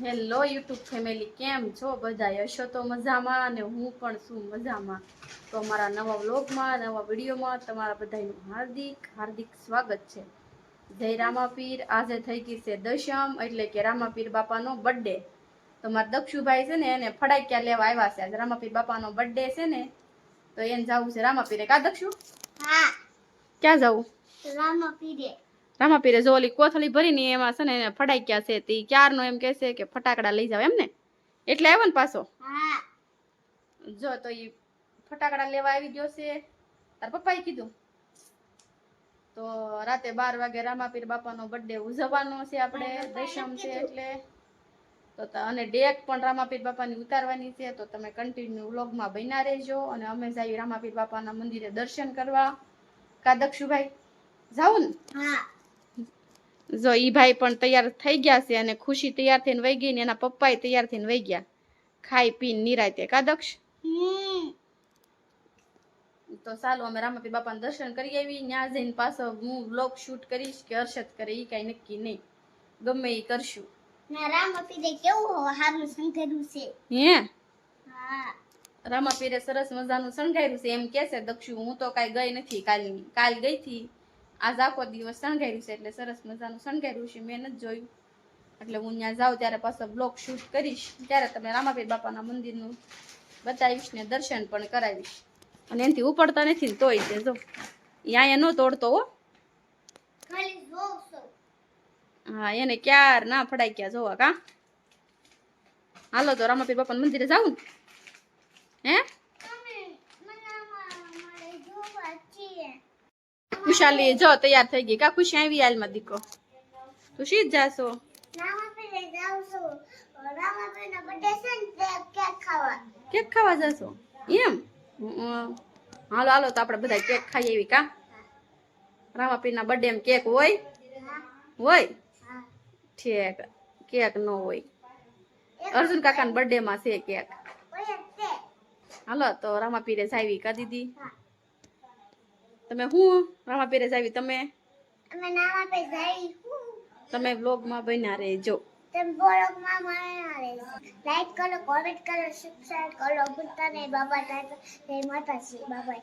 Hello YouTube family કેમ છો? બધા હશો તો મજામાં અને હું પણ છું મજામાં. તો અમારા નવા વ્લોગમાં નવા વિડીયોમાં તમારા બધાનું હાર્દિક હાર્દિક સ્વાગત છે. જય રામાપીર. આજે થઈ ગઈ છે દશમ એટલે કે રામાપીર બાપાનો બર્થડે તો મારા દક્ષુભાઈ છે ને એને ફડાક્યા લેવા આવ્યા છે. આજે રામાપીર બાપાનો બર્થડે છે ને તો એને જવું છે રામાપીરે. કા દક્ષુ? હા. ક્યાં જવું? રામા પીરે રામાપીરે જો ઓલી કોથળી ભરીને એમાં છે ને એને ફડાક્યા છે તે ક્યારનો એમ કહેશે કે ફટાકડા લઈ જાવ એમ ને એટલે આવ્યો ને પાછો? જો તો એ ફટાકડા લેવા આવી ગયો છે. તાર પપ્પાએ કીધું. તો રાતે બાર વાગે રામાપીર બાપાનો બર્થડે ઉજવવાનો છે આપણે દશમ છે એટલે. તો અને ડેક પણ રામાપીર બાપાની ઉતારવાની છે તો તમે કન્ટિન્યુ વ્લોગમાં બન્યા રહેજો અને અમે જઈએ રામાપીર બાપાના મંદિરે દર્શન કરવા. કા દક્ષુભાઈ જાવું ને. હા. જો ઈ ભાઈ પણ તૈયાર થઈ ગયા છે અને ખુશી તૈયાર થઈને વહી ગઈ ને એના પપ્પાએ તૈયાર થઈને વહી ગયા. ખાઈ પીને નિરાતે કા દક્ષ? તો ચાલો અમે રામાપીર બાપાના દર્શન કરી આવી. ત્યાં જઈને પાછો હું બ્લોગ શૂટ કરીશ કે હર્ષદ કરે એ કાંઈ નક્કી નહીં. ગમે એ કરશું. ના રામા કેવું હો હારું સંઘર્યું છે. હે? હા. રામાપીરે સરસ મજાનું શણગાર્યું છે. એમ કે છે દક્ષુ હું તો કાંઈ ગઈ નથી કાલની. કાલ ગઈ હતી. આજ આખો દિવસ શણગાર્યું છે એટલે સરસ મજાનું શણગાર્યું છે. મેં નથી જોયું. એટલે હું ત્યાં જાઉં ત્યારે પાછો બ્લોગ શૂટ કરીશ. ત્યારે તમે રામાપીર બાપાના મંદિરનું બતાવીશ ને દર્શન પણ કરાવીશ. અને એનાથી ઉપડતા નથી ને તોય છે જો. અહીંયા ન તોડતો હો. હા એને ક્યાર ના ફડાઈ ક્યાં જોવા કા? હાલો તો રામાપીર બાપાના મંદિરે જાઉં. ને હે તમે મનામાં મારે જોવા છીએ ખુશાલી જો, તૈયાર થઈ ગઈ. કા ખુશી આવી હાલમાં, દીકો? તું શી જાશો? કેક ખાવા જશો? એમ. હાલો હાલો, તો આપણે બધા કેક ખાઈ એવી, કા? રામાપીરના બર્થડે એમ કેક હોય? હોય? ઠેક. કેક ન હોય. અર્જુન કાકાના બર્થડે માં છે કેક. હાલો, તો રામાપીરે જાવી કા દીદી? તમે હું રામાપીરે જાવી? તમે? અમે નામા પે જઈ. તમે તમે વ્લોગમાં બન્યા રહેજો. તેમ બ્લોગમાં બન્યા રહેજો. લાઈક કરો કોમેન્ટ કરો સબસ્ક્રાઇબ કરો. ભૂલતા નહીં બાબા જય માતાજી બાબા.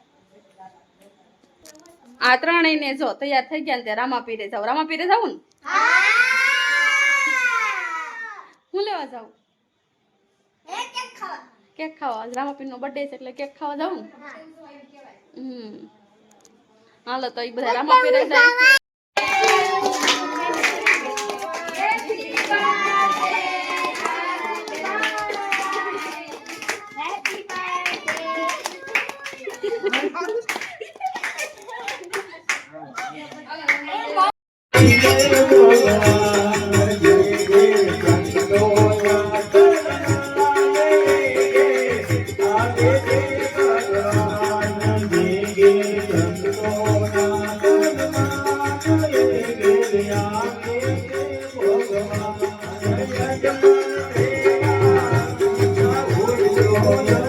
આ ત્રણેયને જો તૈયાર થઈ ગયા ને તે રામાપીરે જાવ રામાપીરે જાવ ને? હું! લેવા જાઉં? કેક ખાવા? આજ રામાપીરનો બર્થડે છે એટલે કેક ખાવા જાઉં ને? હમ. હાલો તો એ બધા રામાપીરે જાય. ખબર હે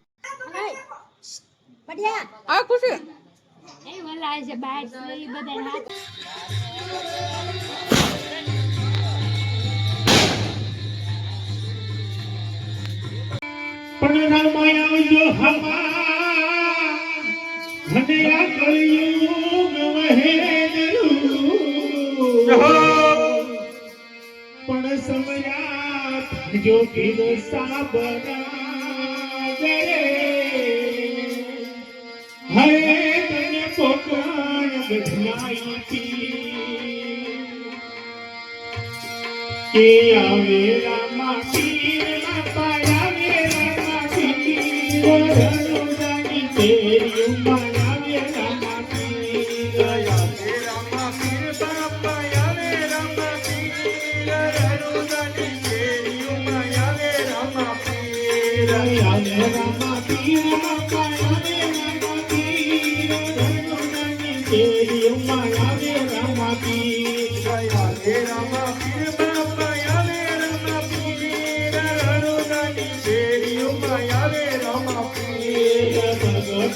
આ ખુશી. પણ આવજો હમા મને આ કળિયુગ વહેલું પણ સમયા જો સાબરા ગરે હરે તને પોકણ ગઢલાઈ કે આવે રામા પીર બાપા આવે રામા પીર રણુદાની તેરી ઉમા આવે રામા પીર આવે રામા પીર બાપા આવે રામા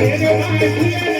Thank you.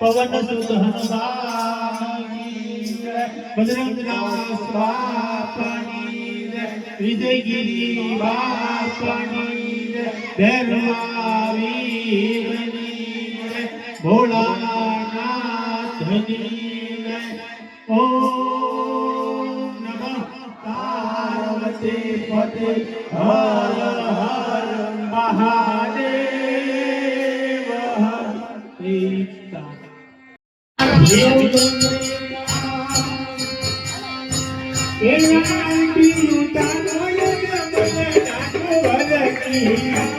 પવન સુત બજરંગદાસ બાપાની વિજયગીરી બાપાની ભૈરવાવીરની ભોળાનાથની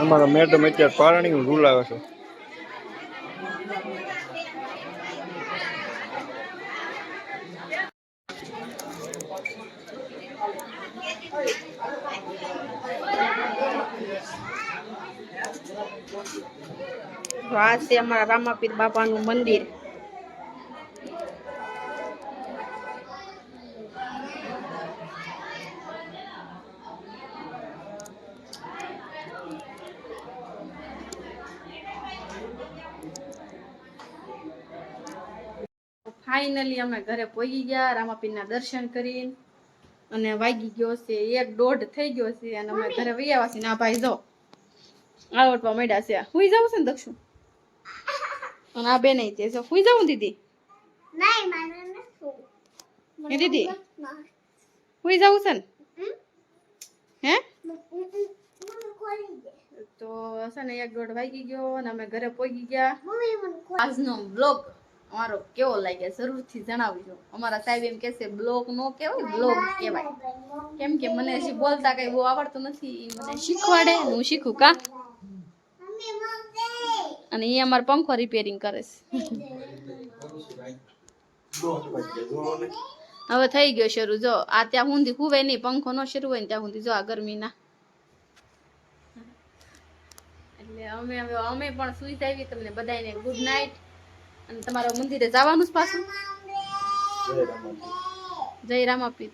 અમારા મેડમ અત્યારે પારણીનું રૂલ આવે છે. તો આ છે અમારા રામાપીર બાપાનું મંદિર. ફાઇનલી અમે ઘરે પહોંચી ગયા, રામાપીરના દર્શન કરીને. અને વાગી ગયો છે, એક દોઢ થઈ ગયો છે અને અમે ઘરે વૈયા વાસી ના ભાઈ જો આવડવા મળ્યા છે. હું જાવ છે ને દક્ષુ? અને આ બેન તે છે હુઈ જાવ દીદી? નહીં મારે નથી દીદી? સુઈ જાઉં છે ને? હે? તો છે ને એક દોઢ વાગી ગયો અને અમે ઘરે પહોંચી ગયા. આજનો બ્લોગ અમારો કેવો લાગ્યો જરૂરથી જણાવજો. અમારા સાહેબ એમ કહેશે બ્લોગ નો કહેવાય બ્લોગ કહેવાય. કેમ કે મને હજી બોલતા કઈ બહુ આવડતું નથી મને શીખવાડે હું શીખું કા? અને એ અમારો પંખો રિપેરિંગ કરે છે. હવે થઈ ગયો શરૂ. જો, આ ત્યાં સુધી હુવે નહીં, પંખો નો શરૂ હોય ને ત્યાં સુધી જો આ ગરમીના. એટલે અમે પણ સુઈ જાવી તમને બધાને ગુડ નાઇટ અને તમારા મંદિરે જવાનું પાછું. જય રામાપીર.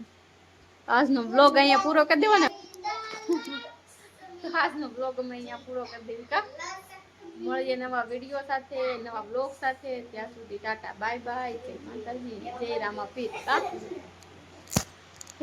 આજનો અહીંયા પૂરો કરી દેવાનો. આજનો બ્લોગ અમે અહીંયા પૂરો કરી દેવી કા? મળીએ નવા વીડિયો સાથે, નવા બ્લોગ સાથે. ત્યાં સુધી ટાટા બાય બાય જય માતાજી. જય રામાપીર. કા